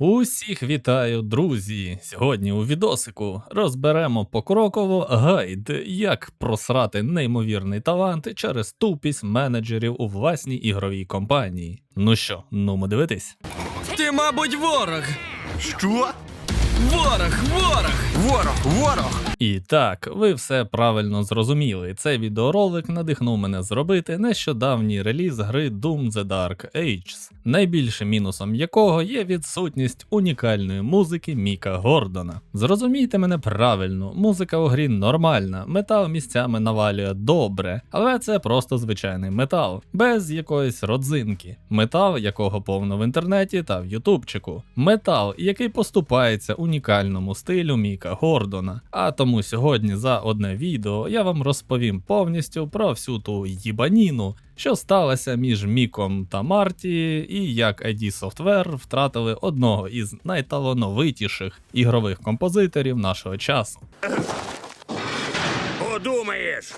Усіх вітаю, друзі! Сьогодні у відосику розберемо покроково гайд, як просрати неймовірний талант через тупість менеджерів у власній ігровій компанії. Ну що, нумо дивитись? Ти, мабуть, ворог. Що? Ворог, ворог. Ворог, ворог! І так, ви все правильно зрозуміли. Цей відеоролик надихнув мене зробити нещодавній реліз гри Doom The Dark Ages, найбільшим мінусом якого є відсутність унікальної музики Міка Гордона. Зрозумійте мене правильно, музика у грі нормальна, метал місцями навалює добре, але це просто звичайний метал, без якоїсь родзинки. Метал, якого повно в інтернеті та в ютубчику. Метал, який поступається унікальному стилю Міка Гордона. А тому сьогодні за одне відео я вам розповім повністю про всю ту їбаніну, що сталося між Міком та Марті, і як ID Software втратили одного із найталановитіших ігрових композиторів нашого часу. Подумаєш,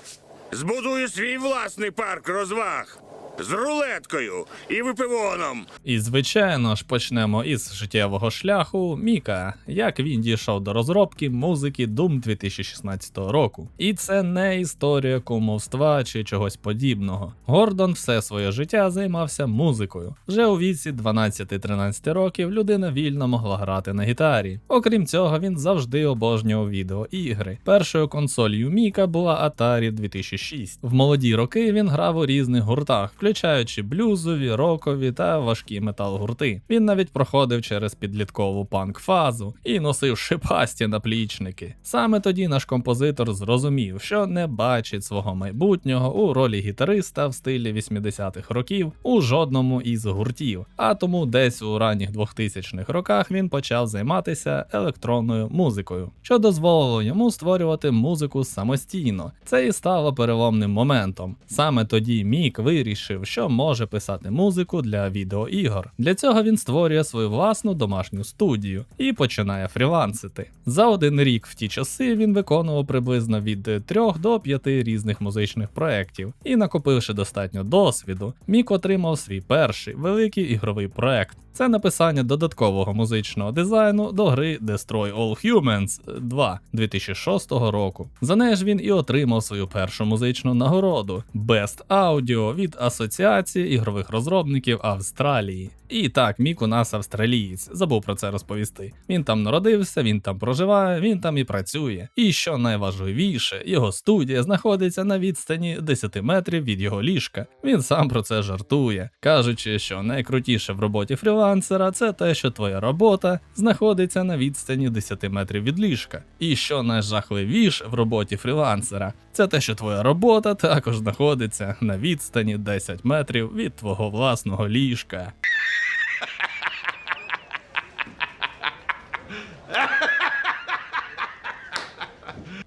збудую свій власний парк розваг з рулеткою і випивоном. І звичайно ж почнемо із життєвого шляху Міка, як він дійшов до розробки музики Doom 2016 року. І це не історія кумовства чи чогось подібного. Гордон все своє життя займався музикою. Вже у віці 12-13 років людина вільно могла грати на гітарі. Окрім цього, він завжди обожнював відеоігри. Першою консолью Міка була Atari 2006. В молоді роки він грав у різних гуртах, включаючи блюзові, рокові та важкі метал-гурти. Він навіть проходив через підліткову панк-фазу і носив шипасті наплічники. Саме тоді наш композитор зрозумів, що не бачить свого майбутнього у ролі гітариста в стилі 80-х років у жодному із гуртів. А тому десь у ранніх 2000-х роках він почав займатися електронною музикою, що дозволило йому створювати музику самостійно. Це і стало переломним моментом. Саме тоді Мік вирішив, що може писати музику для відеоігор. Для цього він створює свою власну домашню студію і починає фрілансити. За один рік в ті часи він виконував приблизно від 3 до 5 різних музичних проєктів, і накопивши достатньо досвіду, Мік отримав свій перший великий ігровий проект. Це написання додаткового музичного дизайну до гри Destroy All Humans 2 2006 року. За неї ж він і отримав свою першу музичну нагороду Best Audio від Асоціації ігрових розробників Австралії. І так, Мік у нас австралієць, забув про це розповісти. Він там народився, він там проживає, він там і працює. І що найважливіше, його студія знаходиться на відстані 10 метрів від його ліжка. Він сам про це жартує, кажучи, що найкрутіше в роботі фрілансера це те, що твоя робота знаходиться на відстані 10 метрів від ліжка. І що найжахливіше в роботі фрілансера, це те, що твоя робота також знаходиться на відстані 10 метрів від твого власного ліжка.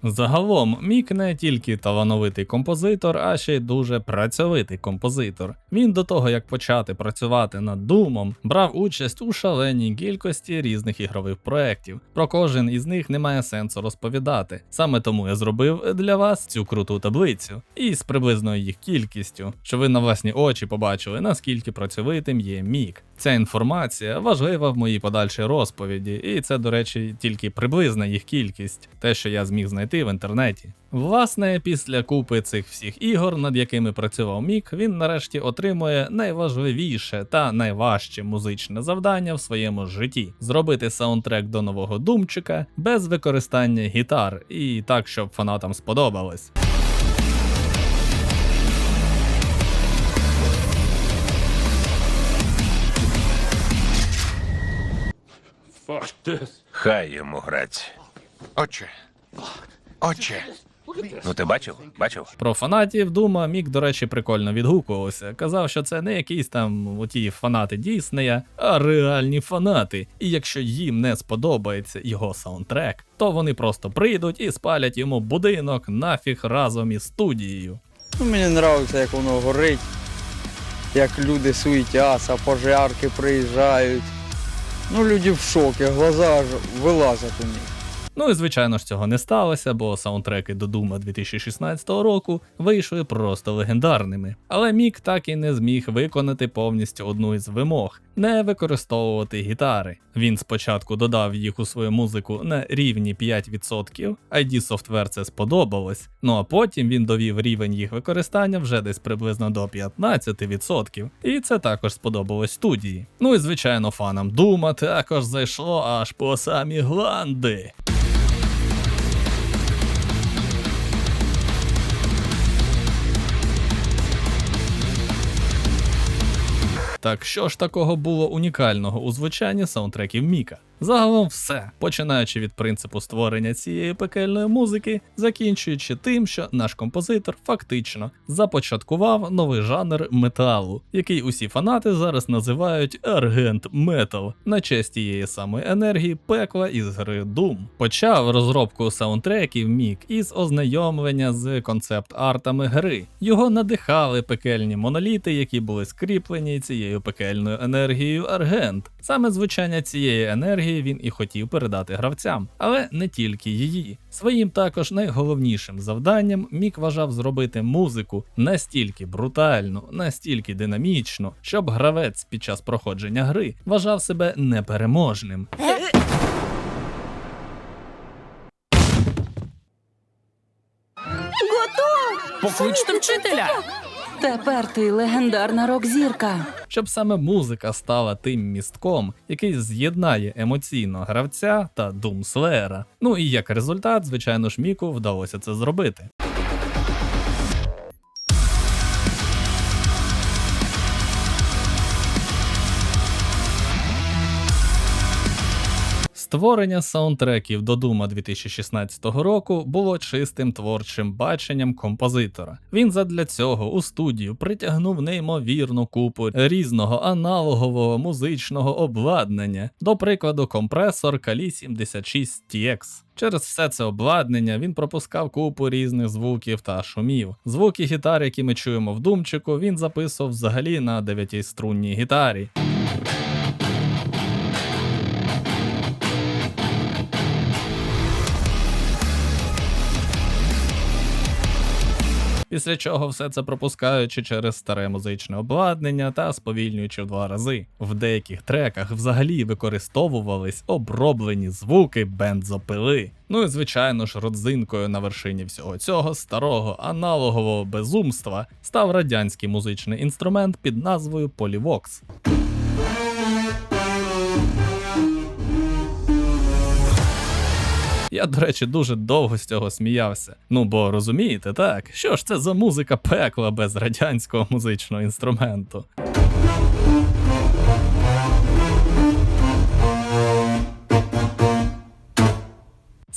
Загалом, Мік не тільки талановитий композитор, а ще й дуже працьовитий композитор. Він до того, як почати працювати над Думом, брав участь у шаленій кількості різних ігрових проєктів. Про кожен із них немає сенсу розповідати. Саме тому я зробив для вас цю круту таблицю, і з приблизною їх кількістю, що ви на власні очі побачили, наскільки працьовитим є Мік. Ця інформація важлива в моїй подальшій розповіді, і це, до речі, тільки приблизна їх кількість, те, що я зміг знайти в інтернеті. Власне, після купи цих всіх ігор, над якими працював Мік, він нарешті отримує найважливіше та найважче музичне завдання в своєму житті зробити саундтрек до нового думчика без використання гітар, і так, щоб фанатам сподобалось. Хай йому грать. Отче. Отче. Ну ти бачив? Бачив? Про фанатів Дума Мік, до речі, прикольно відгукувався. Казав, що це не якісь там оті фанати Діснея, а реальні фанати. І якщо їм не сподобається його саундтрек, то вони просто прийдуть і спалять йому будинок нафіг разом із студією. Ну, мені подобається, як воно горить, як люди суетяться, пожарки приїжджають. Ну, люди в шокі, глаза аж вилазять у них. Ну і звичайно ж цього не сталося, бо саундтреки до Дума 2016 року вийшли просто легендарними. Але Мік так і не зміг виконати повністю одну із вимог не використовувати гітари. Він спочатку додав їх у свою музику на рівні 5%, ID Software це сподобалось. Ну а потім він довів рівень їх використання вже десь приблизно до 15%. І це також сподобалось студії. Ну і звичайно, фанам Дума також зайшло аж по самі гланди. Так що ж такого було унікального у звучанні саундтреків Міка? Загалом все, починаючи від принципу створення цієї пекельної музики, закінчуючи тим, що наш композитор фактично започаткував новий жанр металу, який усі фанати зараз називають аргент метал, на честь тієї самої енергії пекла із гри Doom. Почав розробку саундтреків Мік із ознайомлення з концепт-артами гри. Його надихали пекельні моноліти, які були скріплені цією пекельною енергією аргент. Саме звучання цієї енергії він і хотів передати гравцям, але не тільки її. Своїм також найголовнішим завданням Мік вважав зробити музику настільки брутальну, настільки динамічну, щоб гравець під час проходження гри вважав себе непереможним. Покличте вчителя. Тепер ти легендарна рок-зірка. щоб саме музика стала тим містком, який з'єднає емоційно гравця та думслеєра. Ну і як результат, звичайно ж, Міку вдалося це зробити. Створення саундтреків до Дума 2016 року було чистим творчим баченням композитора. Він задля цього у студію притягнув неймовірну купу різного аналогового музичного обладнання, до прикладу, компресор Kali 76 TX. Через все це обладнання він пропускав купу різних звуків та шумів. Звуки гітар, які ми чуємо в думчику, він записував взагалі на дев'ятиструнній гітарі. Після чого все це пропускаючи через старе музичне обладнання та сповільнюючи в два рази. В деяких треках взагалі використовувались оброблені звуки бензопили. Ну і звичайно ж, родзинкою на вершині всього цього старого аналогового безумства став радянський музичний інструмент під назвою Polyvox. Я, до речі, дуже довго з цього сміявся. Ну бо розумієте, так, що ж це за музика пекла без радянського музичного інструменту?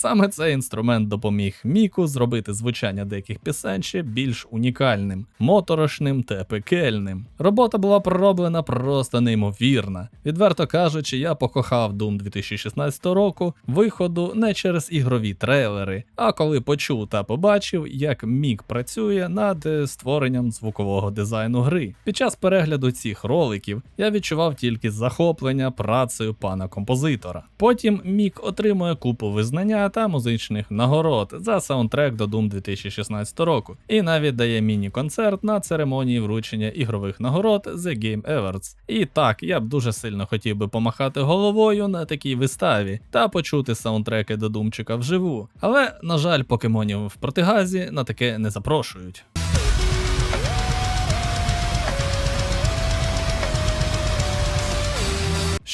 Саме цей інструмент допоміг Міку зробити звучання деяких пісень ще більш унікальним, моторошним та пекельним. Робота була пророблена просто неймовірна. Відверто кажучи, я покохав Doom 2016 року виходу не через ігрові трейлери, а коли почув та побачив, як Мік працює над е, створенням звукового дизайну гри. Під час перегляду цих роликів я відчував тільки захоплення працею пана композитора. Потім Мік отримує купу визнання та музичних нагород за саундтрек до Doom 2016 року, і навіть дає міні-концерт на церемонії вручення ігрових нагород The Game Awards. І так, я б дуже сильно хотів би помахати головою на такій виставі та почути саундтреки до Думчика вживу. Але, на жаль, покемонів в протигазі на таке не запрошують.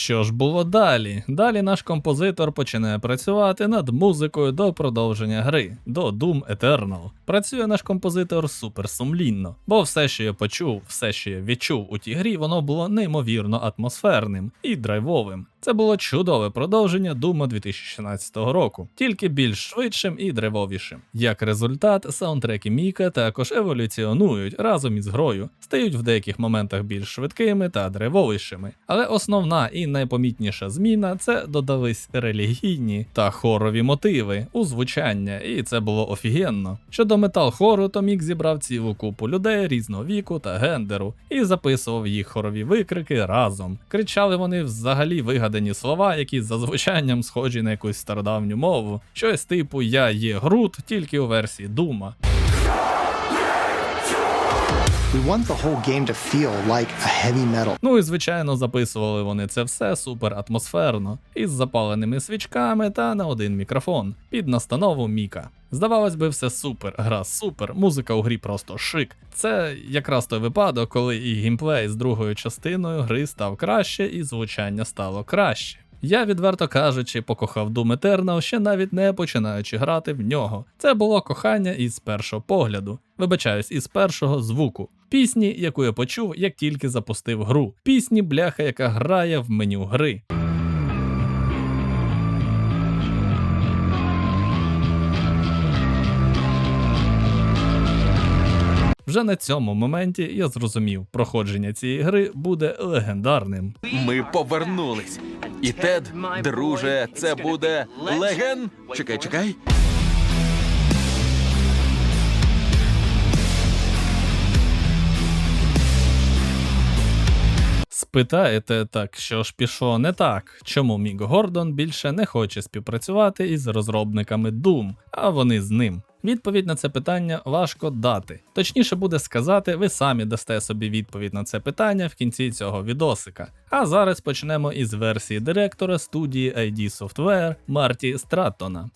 Що ж було далі? Далі наш композитор починає працювати над музикою до продовження гри, до Doom Eternal. Працює наш композитор суперсумлінно, бо все, що я почув, все, що я відчув у тій грі, воно було неймовірно атмосферним і драйвовим. Це було чудове продовження Дума 2016 року, тільки більш швидшим і драйвовішим. Як результат, саундтреки Міка також еволюціонують разом із грою, стають в деяких моментах більш швидкими та драйвовішими. Але основна і найпомітніша зміна це додались релігійні та хорові мотиви у звучання, і це було офігенно. Щодо метал-хору, то Мік зібрав цілу купу людей різного віку та гендеру і записував їх хорові викрики разом. Кричали вони взагалі вигадані вигадані слова, які за звучанням схожі на якусь стародавню мову. Щось типу Я є Грут, тільки у версії Дума. We want the whole game to feel like a heavy metal. Ну і звичайно записували вони це все супер атмосферно, із запаленими свічками та на один мікрофон під настанову Міка. Здавалось би, все супер, гра супер, музика у грі просто шик. Це якраз той випадок, коли і геймплей з другою частиною гри став краще, і звучання стало краще. Я, відверто кажучи, покохав Doom Eternal ще навіть не починаючи грати в нього. Це було кохання із першого погляду, вибачаюсь, із першого звуку. Пісні, яку я почув, як тільки запустив гру. Пісні, бляха, яка грає в меню гри. Вже на цьому моменті я зрозумів, проходження цієї гри буде легендарним. Ми повернулись. І Тед, друже, це буде леген. Чекай, чекай. Спитаєте, так що ж пішло не так, чому Мік Гордон більше не хоче співпрацювати із розробниками Doom, а вони з ним. Відповідь на це питання важко дати. Точніше буде сказати, ви самі дасте собі відповідь на це питання в кінці цього відосика. А зараз почнемо із версії директора студії ID Software Марті Стратона.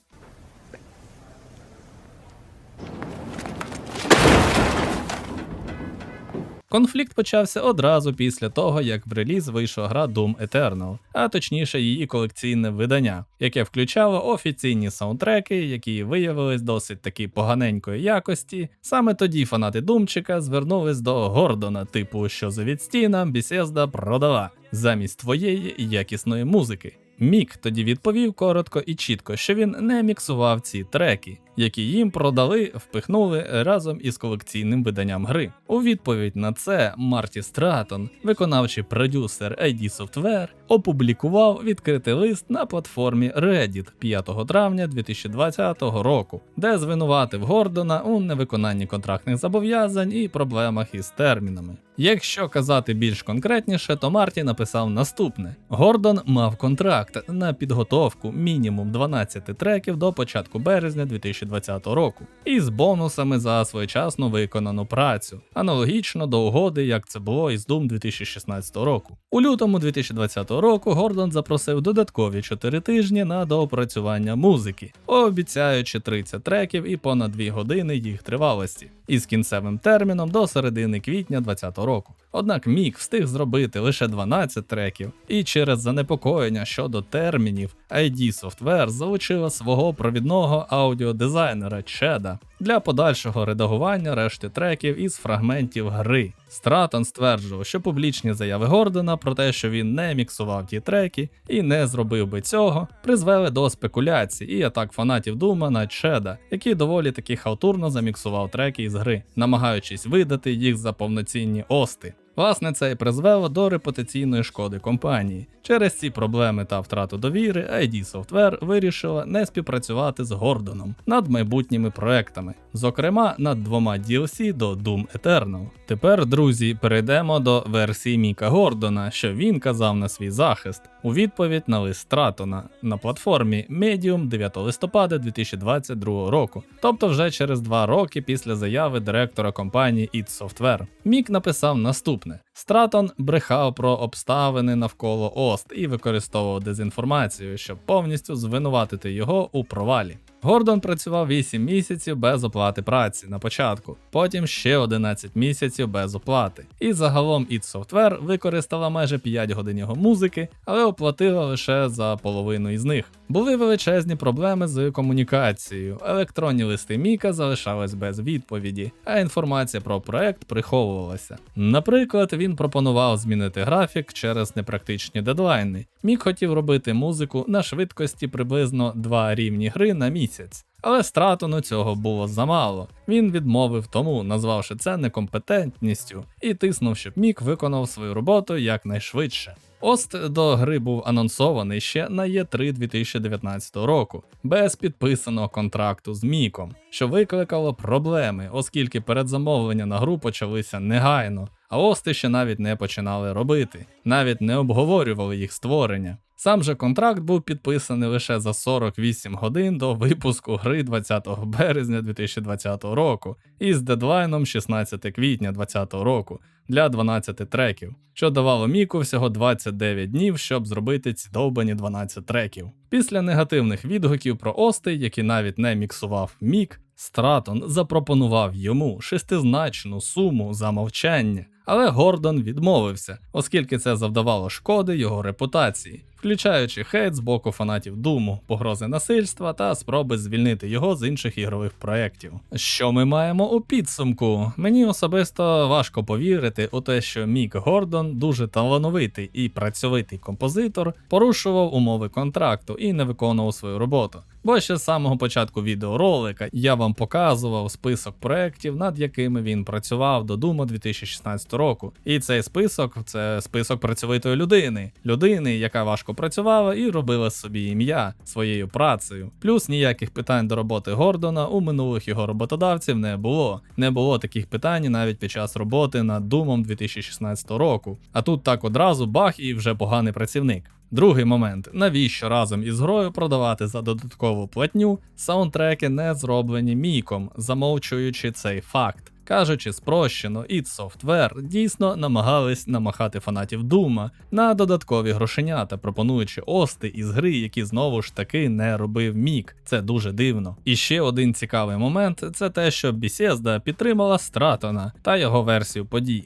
Конфлікт почався одразу після того, як в реліз вийшла гра Doom Eternal, а точніше її колекційне видання, яке включало офіційні саундтреки, які виявились досить таки поганенької якості. Саме тоді фанати Думчика звернулись до Гордона, типу, що за відстіна Бісезда продала замість твоєї якісної музики. Мік тоді відповів коротко і чітко, що він не міксував ці треки, які їм продали, впихнули разом із колекційним виданням гри. У відповідь на це Марті Стратон, виконавчий продюсер ID Software, опублікував відкритий лист на платформі Reddit 5 травня 2020 року, де звинуватив Гордона у невиконанні контрактних зобов'язань і проблемах із термінами. Якщо казати більш конкретніше, то Марті написав наступне: Гордон мав контракт на підготовку мінімум 12 треків до початку березня 2020 року, із бонусами за своєчасно виконану працю, аналогічно до угоди, як це було із Doom 2016 року. У лютому 2020 року Гордон запросив додаткові 4 тижні на доопрацювання музики, обіцяючи 30 треків і понад 2 години їх тривалості, із кінцевим терміном до середини квітня 2020 року. Однак Мік встиг зробити лише 12 треків, і через занепокоєння щодо термінів ID Software залучила свого провідного аудіодизайнера Чеда для подальшого редагування решти треків із фрагментів гри. Стратон стверджував, що публічні заяви Гордона про те, що він не міксував ті треки і не зробив би цього, призвели до спекуляцій і атак фанатів Дума на Чеда, який доволі таки халтурно заміксував треки із гри, намагаючись видати їх за повноцінні ости. Власне, це і призвело до репутаційної шкоди компанії. Через ці проблеми та втрату довіри ID Software вирішила не співпрацювати з Гордоном над майбутніми проектами, зокрема над двома DLC до Doom Eternal. Тепер, друзі, перейдемо до версії Міка Гордона, що він казав на свій захист у відповідь на лист Стратона на платформі Medium 9 листопада 2022 року, тобто вже через два роки після заяви директора компанії id Software. Мік написав наступне: Стратон брехав про обставини навколо Ост і використовував дезінформацію, щоб повністю звинуватити його у провалі. Гордон працював 8 місяців без оплати праці на початку, потім ще 11 місяців без оплати. І загалом id Software використала майже 5 годин його музики, але оплатила лише за половину із них. Були величезні проблеми з комунікацією. Електронні листи Міка залишались без відповіді, а інформація про проект приховувалася. Наприклад, він пропонував змінити графік через непрактичні дедлайни. Мік хотів робити музику на швидкості приблизно 2 рівні гри на місяць. Але стратону цього було замало. Він відмовив тому, назвавши це некомпетентністю, і тиснув, щоб Мік виконав свою роботу якнайшвидше. Ост до гри був анонсований ще на Е3 2019 року, без підписаного контракту з Міком, що викликало проблеми, оскільки передзамовлення на гру почалися негайно, а Ости ще навіть не починали робити, навіть не обговорювали їх створення. Сам же контракт був підписаний лише за 48 годин до випуску гри 20 березня 2020 року із дедлайном 16 квітня 2020 року для 12 треків, що давало Міку всього 29 днів, щоб зробити ці довбані 12 треків. Після негативних відгуків про Ости, які навіть не міксував Мік, Стратон запропонував йому шестизначну суму за мовчання, але Гордон відмовився, оскільки це завдавало шкоди його репутації, включаючи хейт з боку фанатів Думу, погрози насильства та спроби звільнити його з інших ігрових проєктів. Що ми маємо у підсумку? Мені особисто важко повірити у те, що Мік Гордон, дуже талановитий і працьовитий композитор, порушував умови контракту і не виконував свою роботу. Бо ще з самого початку відеоролика я вам показував список проєктів, над якими він працював до Дума 2016 року. І цей список це список працьовитої людини, людини, яка важко працювала і робила собі ім'я своєю працею. Плюс ніяких питань до роботи Гордона у минулих його роботодавців не було. Не було таких питань навіть під час роботи над Думом 2016 року. А тут так одразу бах і вже поганий працівник. Другий момент: навіщо разом із грою продавати за додаткову платню саундтреки не зроблені міком, замовчуючи цей факт. Кажучи спрощено, id Software дійсно намагались намахати фанатів Дума на додаткові грошенята, пропонуючи ости із гри, які знову ж таки не робив Мік. Це дуже дивно. І ще один цікавий момент це те, що Bethesda підтримала Стратона та його версію подій.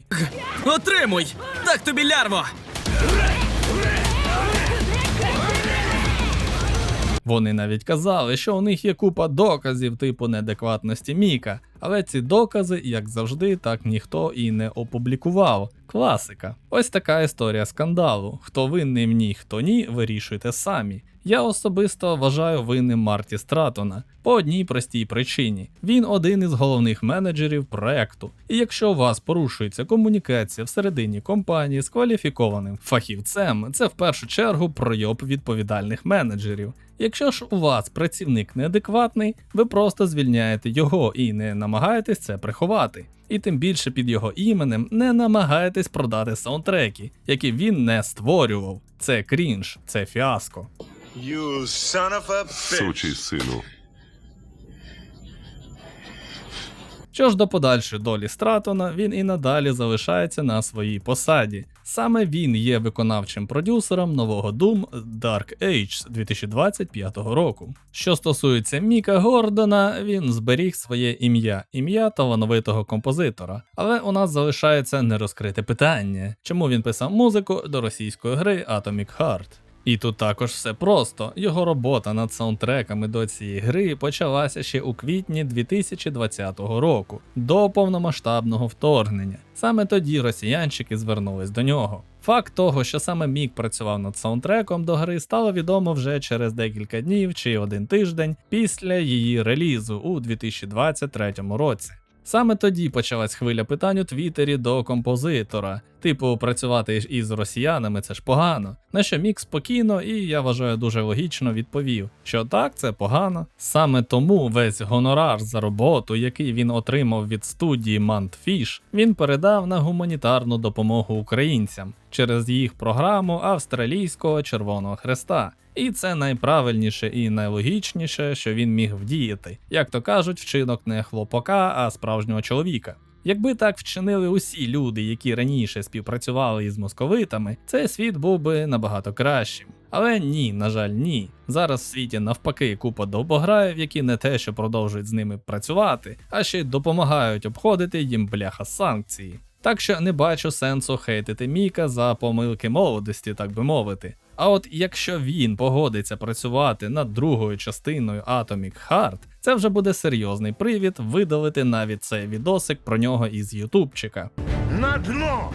Отримуй! Так тобі лярво! Вони навіть казали, що у них є купа доказів типу неадекватності Міка, але ці докази, як завжди, так ніхто і не опублікував. Класика. Ось така історія скандалу. Хто винний в ній, хто ні, вирішуйте самі. Я особисто вважаю винним Марті Стратона по одній простій причині: він один із головних менеджерів проекту. І якщо у вас порушується комунікація всередині компанії з кваліфікованим фахівцем, це в першу чергу пройоб відповідальних менеджерів. Якщо ж у вас працівник неадекватний, ви просто звільняєте його і не намагаєтесь це приховати. І тим більше під його іменем не намагаєтесь продати саундтреки, які він не створював. Це крінж, це фіаско. You son of a Сучий сину. Що ж до подальшої долі Стратона, він і надалі залишається на своїй посаді. Саме він є виконавчим продюсером нового Doom Dark Age 2025 року. Що стосується Міка Гордона, він зберіг своє ім'я, ім'я талановитого композитора. Але у нас залишається нерозкрите питання, чому він писав музику до російської гри Atomic Heart. І тут також все просто. Його робота над саундтреками до цієї гри почалася ще у квітні 2020 року, до повномасштабного вторгнення. Саме тоді росіянчики звернулись до нього. Факт того, що саме Мік працював над саундтреком до гри, стало відомо вже через декілька днів чи один тиждень після її релізу у 2023 році. Саме тоді почалась хвиля питань у Твіттері до композитора. Типу, працювати із росіянами це ж погано. На що Мік спокійно і я вважаю дуже логічно відповів, що так, це погано. Саме тому весь гонорар за роботу, який він отримав від студії Mantfish, він передав на гуманітарну допомогу українцям через їх програму Австралійського Червоного Хреста. І це найправильніше і найлогічніше, що він міг вдіяти. Як то кажуть, вчинок не хлопака, а справжнього чоловіка. Якби так вчинили усі люди, які раніше співпрацювали із московитами, цей світ був би набагато кращим. Але ні, на жаль, ні. Зараз в світі навпаки купа довбограїв, які не те, що продовжують з ними працювати, а ще й допомагають обходити їм бляха санкції. Так що не бачу сенсу хейтити Міка за помилки молодості, так би мовити. А от якщо він погодиться працювати над другою частиною Atomic Heart, це вже буде серйозний привід видалити навіть цей відосик про нього із ютубчика. На дно!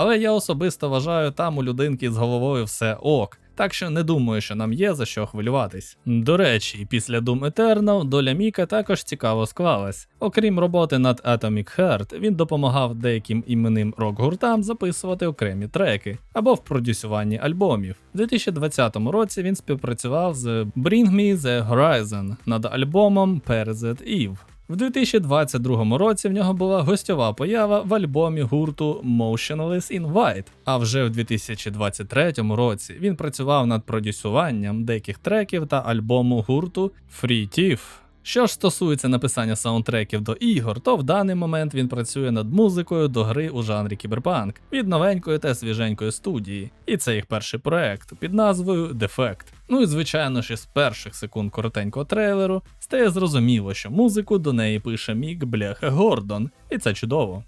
Але я особисто вважаю, там у людинки з головою все ок. Так що не думаю, що нам є за що хвилюватись. До речі, після Doom Eternal доля Міка також цікаво склалась. Окрім роботи над Atomic Heart, він допомагав деяким іменним рок-гуртам записувати окремі треки або в продюсуванні альбомів. У 2020 році він співпрацював з Bring Me The Horizon над альбомом Perezet Eve. В 2022 році в нього була гостьова поява в альбомі гурту Motionless in а вже в 2023 році він працював над продюсуванням деяких треків та альбому гурту Free Thief. Що ж стосується написання саундтреків до ігор, то в даний момент він працює над музикою до гри у жанрі кіберпанк від новенької та свіженької студії, і це їх перший проект під назвою Defect. Ну і звичайно ж із перших секунд коротенького трейлеру стає зрозуміло, що музику до неї пише Мік Бляха Гордон, і це чудово.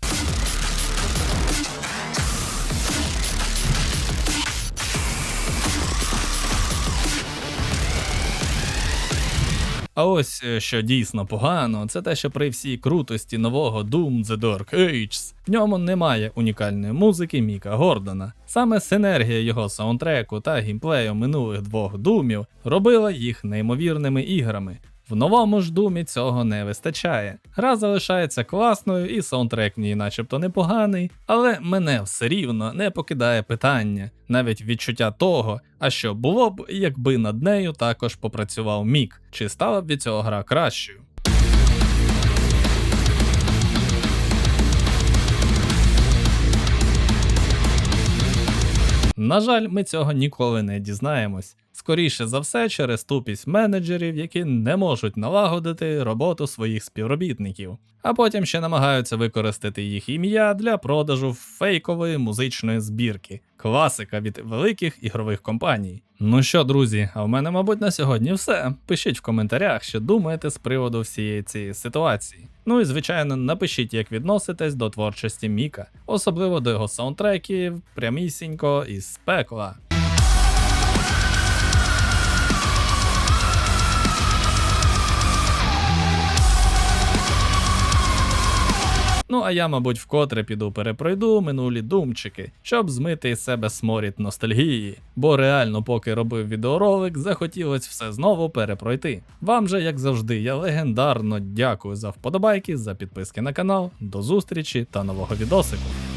А ось е, що дійсно погано, це те, що при всій крутості нового Doom The Dark Ages в ньому немає унікальної музики Міка Гордона. Саме синергія його саундтреку та гімплею минулих двох думів робила їх неймовірними іграми. В новому ж думі цього не вистачає. Гра залишається класною, і саундтрек в ній начебто непоганий, але мене все рівно не покидає питання, навіть відчуття того, а що було б, якби над нею також попрацював мік, чи стала б від цього гра кращою. На жаль, ми цього ніколи не дізнаємось. Скоріше за все, через тупість менеджерів, які не можуть налагодити роботу своїх співробітників, а потім ще намагаються використати їх ім'я для продажу фейкової музичної збірки. Класика від великих ігрових компаній. Ну що, друзі, а в мене, мабуть, на сьогодні все. Пишіть в коментарях, що думаєте з приводу всієї цієї ситуації. Ну і звичайно, напишіть, як відноситесь до творчості Міка, особливо до його саундтреків, прямісінько із пекла. Ну а я, мабуть, вкотре піду перепройду минулі думчики, щоб змити із себе сморід ностальгії. Бо реально, поки робив відеоролик, захотілось все знову перепройти. Вам же, як завжди, я легендарно дякую за вподобайки, за підписки на канал. До зустрічі та нового відосику.